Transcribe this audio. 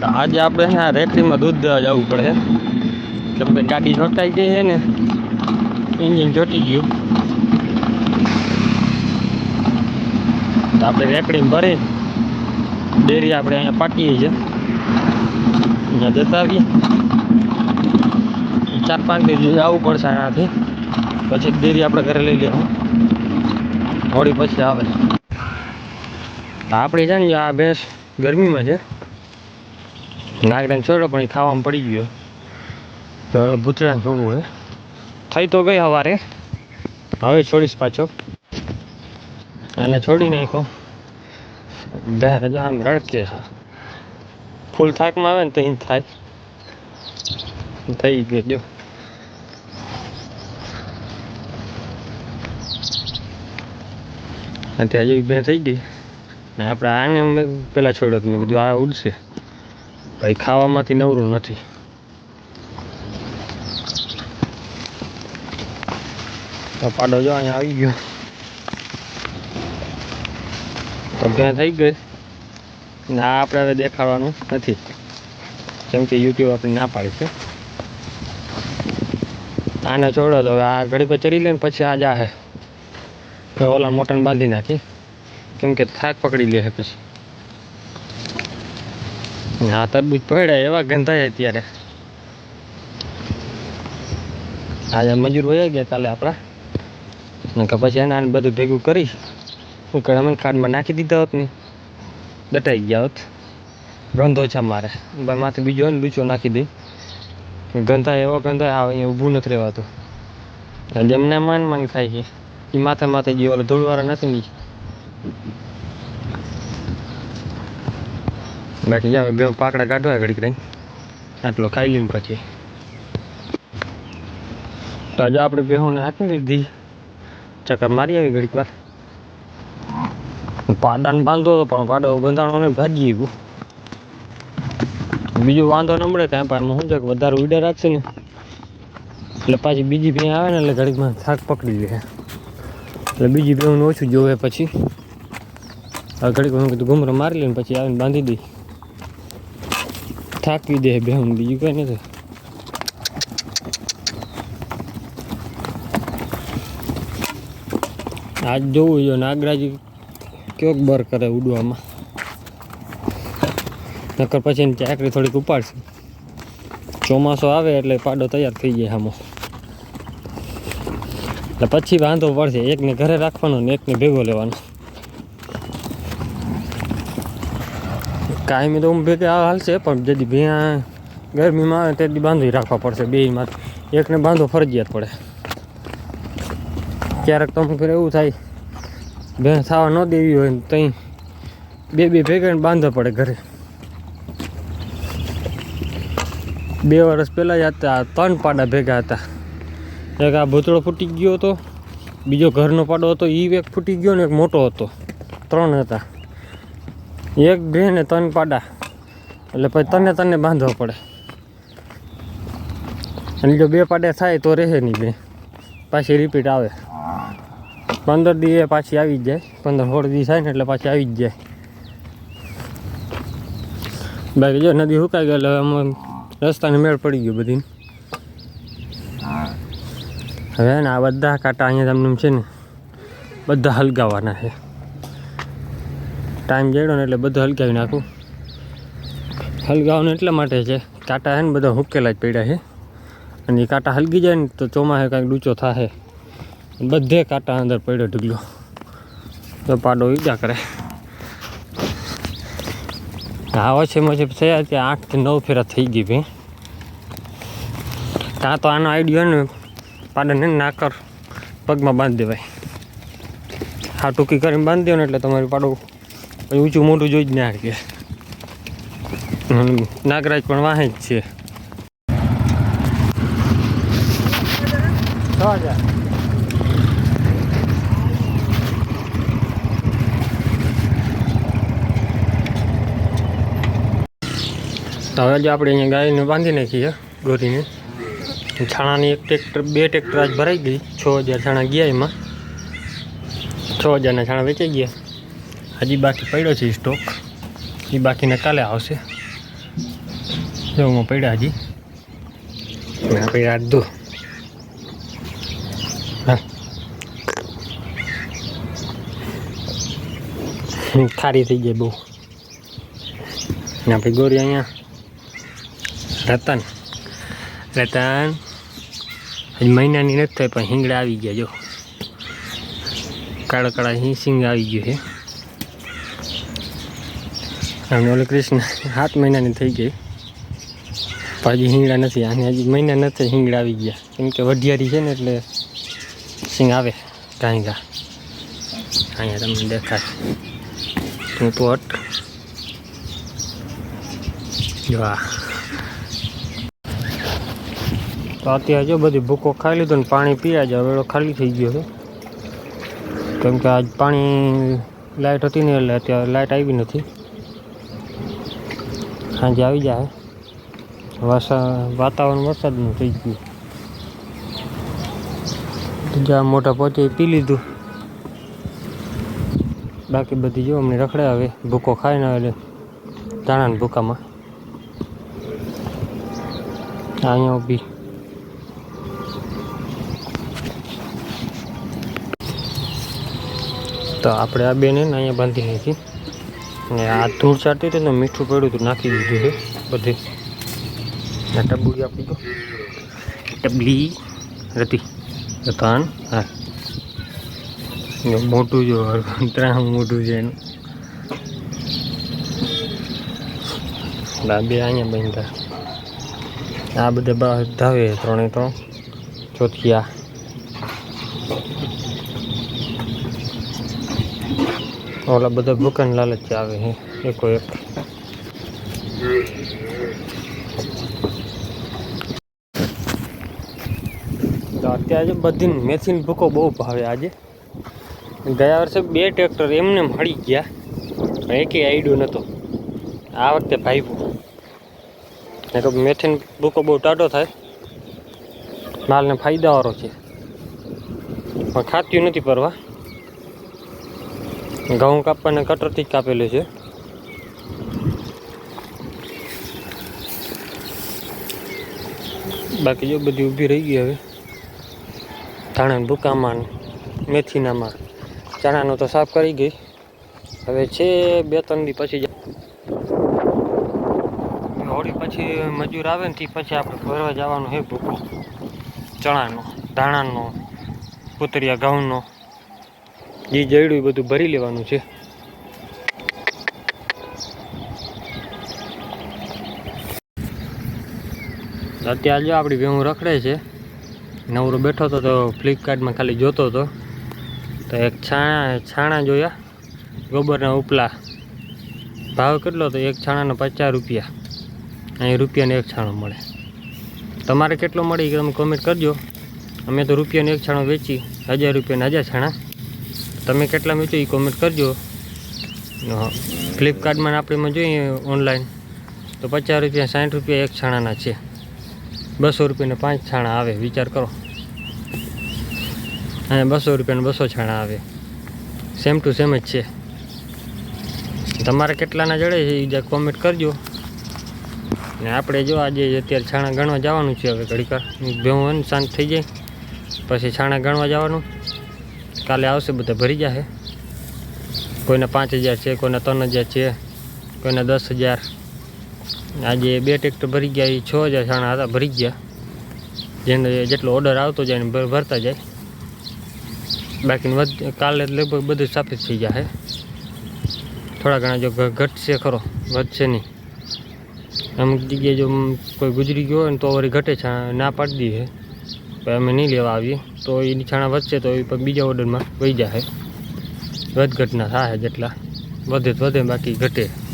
તો આજે આપણે છે આ રેકડીમાં દૂધ દેવા જવું પડે. કેમ કે ગાડી છોટાઈ ગઈ છે ને, એન્જિન ચોટી ગયું. તો આપણે રેકડીમાં ભરી ડેરી આપણે અહીંયા પાટીએ છીએ. અહીંયા જતા આવીએ ચાર પાંચ દિવસ આવવું પડશે અહીંયાથી પછી ડેરી આપણે ઘરે લઈ લેવું. થોડી પછી આવે. આપણે છે ને આ ભેંસ ગરમીમાં છે. નાગરાને છોડ્યો પણ એ ખાવામાં પડી ગયો. તો હવે ભૂતરાને છોડવું હોય થઈ તો ગઈ સવારે હવે છોડીશ પાછો. અને છોડી નાખો બે રજા આમ રડકે ફૂલ થાકમાં આવે ને તો અહીં થાય. થઈ ગયો જો. અત્યારે હજી બે થઈ ગઈ. ને આપણે આને પેલા છોડ્યો મેં કીધું આ ઉડશે. ભાઈ, ખાવામાંથી નવરું નથી. તો પાડો જો, અહીંયા આવી ગયો. તો ત્યાં થઈ ગઈ. ને, આપણે દેખાડવાનું નથી. કેમ કે યુટ્યુબ આપણે ના પાડી છે. આને છોડો તો હવે આ ઘડી પર ચડી લે પછી આ જાહે. ઓલા મોટરને બાંધી નાખી. કેમ કે થાક પકડી લે પછી. હા, તરબૂચ પડ્યા એવા ગંધાય અત્યારે. આજે મજૂર હોય ગયા કાલે આપણા. કે પછી એને આને બધું ભેગું કરી હું કરે અમે કાર્ડમાં નાખી દીધા હોત ને, દટાઈ ગયા હોત. ગંધો છે મારે માથે બીજો હોય ને લૂચો નાખી દઈ ગંધા એવો ગંધા આવે અહીંયા ઊભું નથી રહેવાતું. જેમને માન માન થાય છે. એ માથે માથે જે ઓલો ધૂળવાળા નથી ને બાકી જાવ બે પાકડા કાઢવા ઘડીક રહી આટલો ખાઈ લઈને પછી. તો આજે આપણે બેહોને હાકી લીધી ચક્કર મારી આવી ઘડીક વાર. પાડાને બાંધો હતો, પણ પાડો બંધાણો ને ભાજી ગયું બીજું વાંધો ન મળે ત્યાં પણ હું છે વધારે ઉડે રાખશે ને. એટલે પાછી બીજી ભેં આવે ને એટલે ઘડીકમાં થાક પકડી લે. એટલે બીજી ભેં ઓછું જોવે પછી. આ ઘડીક હું કીધું, ઘુમરો મારી લઈને પછી આવીને બાંધી દઈ. થાકવી દે બેહું બીજું કઈ નથી. આજ જોવું જો નાગરાજ ક્યોક બર કરે ઉડવામાં? નકર પછી એની ચાકરી થોડીક ઉપાડશે. ચોમાસો આવે એટલે પાડો તૈયાર થઈ જાય આમાં એટલે પછી વાંધો પડશે, એકને ઘરે રાખવાનો ને એકને ભેગો લેવાનો. કાયમી તો હું ભેગા હાલશે, પણ જેથી ભેં ગરમીમાં આવે તેથી બાંધી રાખવા પડશે બેયમાં. એકને બાંધો ફરજિયાત પડે. ક્યારેક તો ફેર એવું થાય, ભેં થવા ન દેવી હોય ને ત્યાં બે બે ભેગા બાંધવા પડે ઘરે. બે વર્ષ પહેલાં જ હતા ત્રણ પાડા ભેગા હતા. એક આ ભૂતળો ફૂટી ગયો હતો, બીજો ઘરનો પાડો હતો એ એક ફૂટી ગયો ને એક મોટો હતો. ત્રણ હતા. એક બે ને ત્રણ પાડા. એટલે પછી તને તને બાંધવા પડે. અને જો બે પાડે થાય તો રહે નહીં બે. પાછી રિપીટ આવે. પંદર દી પાછી આવી જ જાય. પંદર સોળ દી થાય ને એટલે પાછી આવી જ જાય. બાકી જો નદી સુકાઈ ગઈ એટલે આમ રસ્તાને મેળ પડી ગયો બધી હવે ને આ બધા કાંટા અહીંયા તમને છે ને, બધા હલગાવાના છે. ટાઈમ જડ્યો ને એટલે બધું હલકાવી નાખું. હલગાવવાનું એટલા માટે છે. કાંટા છે ને બધા હુકેલા જ પડ્યા છે. અને એ કાંટા હલગી જાય ને તો ચોમાસે કાંઈક ડૂચો થાય બધે કાંટા અંદર પડ્યો ઢગલો. તો પાડો ઈજા કરે. હા, ઓછી મોછી થયા ત્યાં આઠથી નવ ફેરા થઈ ગઈ ભાઈ. કાં તો આનો આઈડિયો ને પાડાને નાકર પગમાં બાંધી દેવાય. હા, ટૂંકી કરીને બાંધી દો ને એટલે તમારી પાડો ઊંચું મોટું જોઈ જ ના કે નાગરાજ પણ વાહે જ છે. છ હજાર હવે જો આપણે અહીંયા ગાયને બાંધી નાખીએ ગોરીને. છાણાની એક ટ્રેક્ટર, બે ટ્રેક્ટર આજ ભરાઈ ગઈ. છ હજાર છાણા ગયા એમાં. છ હજારના છાણા વેચાઈ ગયા. હજી બાકી પડ્યો છે સ્ટોક એ બાકીને કાલે આવશે. જવમાં પડ્યા હજી. ને આપણે રાત દો. હા. ખારી થઈ જાય બહુ. ને આપણી ગોરી અહીંયા. રતન. રતન. હજી મહિનાની નથી થઈ પણ હિંગડા આવી ગયા જો. કાળા કાળા સિંગ આવી ગયું છે. અને ઓલે કૃષ્ણ, સાત મહિનાની થઈ ગઈ. પણ હજી હિંગડા નથી, આને હજી મહિના નથી હિંગડા આવી ગયા. કેમ કે વઢિયારી છે ને એટલે સિંગ આવે કાંઈ ગા અહીંયા તમને દેખાય તું તો હટ. જો આ તો અત્યારે જો બધી ભૂકો ખાઈ લીધો ને પાણી પીયા જ હવે ખાલી થઈ ગયો છે. કેમ કે આજ પાણી લાઇટ હતી ને એટલે અત્યારે લાઇટ આવી નથી. સાંજે આવી જાય. વરસા વાતાવરણ વરસાદનું થઈ ગયું. જ્યાં મોટા પોતે પી લીધું. બાકી બધી જો અમને રખડે હવે ભૂકો ખાઈને એટલે દાણાના ભૂકામાં. અહીંયા ઊભી. તો આપણે આ બેને અહીંયા બાંધી નાખી ને આ ધૂળ ચાટતી હતી ને મીઠું પડ્યું હતું નાખી દીધું છે બધી. આ ટબુડી આપી દો. ટબલી. રતી. રતાન હા. મોટું જો ત્રણ મોટું છે એનું. બે અહીંયા બનતા આ બધા બધા ધાવે ત્રણે ત્રણ. ચોથિયા. ઓલા બધા ભૂકન લાલચ આવે છે એકો એક. અત્યારે બધી મેથીન ભૂકો બહુ ભાવે આજે. ગયા વર્ષે બે ટ્રેક્ટર એમને મળી ગયા એકે આઈડો નહોતો. આ વખતે ભાઈવું ને તો મેથીન ભૂકો બહુ ટાટો થાય. માલને ફાયદાવાળો છે. પણ ખાતું નથી પરવા. ઘઉં કાપવાને કટરથી જ કાપેલું છે. બાકી જો બધી ઊભી રહી ગઈ હવે. ધાણા, ભૂકામાં, મેથીનામાં. ચણાનો તો સાફ કરી ગઈ. હવે છે બે ત્રણ દી પછી હોળી પછી મજૂર આવે ને તે પછી આપણે ભરવા જવાનું છે ભૂકો ચણાનો, ધાણાનો પુતરિયા ઘઉંનો. જે જડ્યું બધું ભરી લેવાનું છે. અત્યારે જો આપણી ભેહું રખડે છે. નવરો બેઠો હતો તો ફ્લિપકાર્ટમાં ખાલી જોતો હતો. તો એક છાણા છાણા જોયા. ગોબરના ઉપલા. ભાવ કેટલો હતો? એક છાણાનો પચાસ રૂપિયા. અહીં રૂપિયાને એક છાણો મળે. તમારે કેટલો મળે એ તમે કોમેન્ટ કરજો. અમે તો રૂપિયાનો એક છાણો વેચી, હજાર રૂપિયાના હજાર છાણા. તમે કેટલા વેચો એ કોમેન્ટ કરજો. ફ્લિપકાર્ટમાં આપણીમાં આપણે જોઈએ ઓનલાઈન તો પચાસ રૂપિયા, સાઠ રૂપિયા એક છાણાના છે. બસો રૂપિયાના પાંચ છાણા આવે, વિચાર કરો. અને બસો રૂપિયાને બસો છાણા આવે. સેમ ટુ સેમ જ છે. તમારે કેટલાના જડે છે એ કોમેન્ટ કરજો. ને આપણે જો આજે અત્યારે છાણા ગણવા જવાનું છે હવે ઘડીકર ભેવું હોય ને શાંત થઈ જાય. પછી છાણા ગણવા જવાનું. કાલે આવશે બધા ભરી જશે કોઈના પાંચ હજાર છે કોઈના ત્રણ હજાર છે કોઈના દસ હજાર. આજે બે ટ્રેક્ટર ભરી ગયા એ છ હજાર છાણા હતા ભરી ગયા. જેને જેટલો ઓર્ડર આવતો જાય ને ભર- ભરતા જાય. બાકી વધ કાલે લગભગ બધું સ્થાપિત થઈ જશે થોડા ઘણા જો ઘ- ઘટશે ખરો વધશે નહીં. અમુક જગ્યાએ જો મ, કોઈ ગુજરી ગયો હોય ને તો વળી ઘટે છાણા ના પાડી દઈએ તો અમે નહીં લેવા આવીએ. તો એ નિશાણા વધશે તો એ પણ બીજા ઓર્ડરમાં વહી જશે વધઘટના થાય જેટલા. વધે તો વધે, બાકી ઘટે.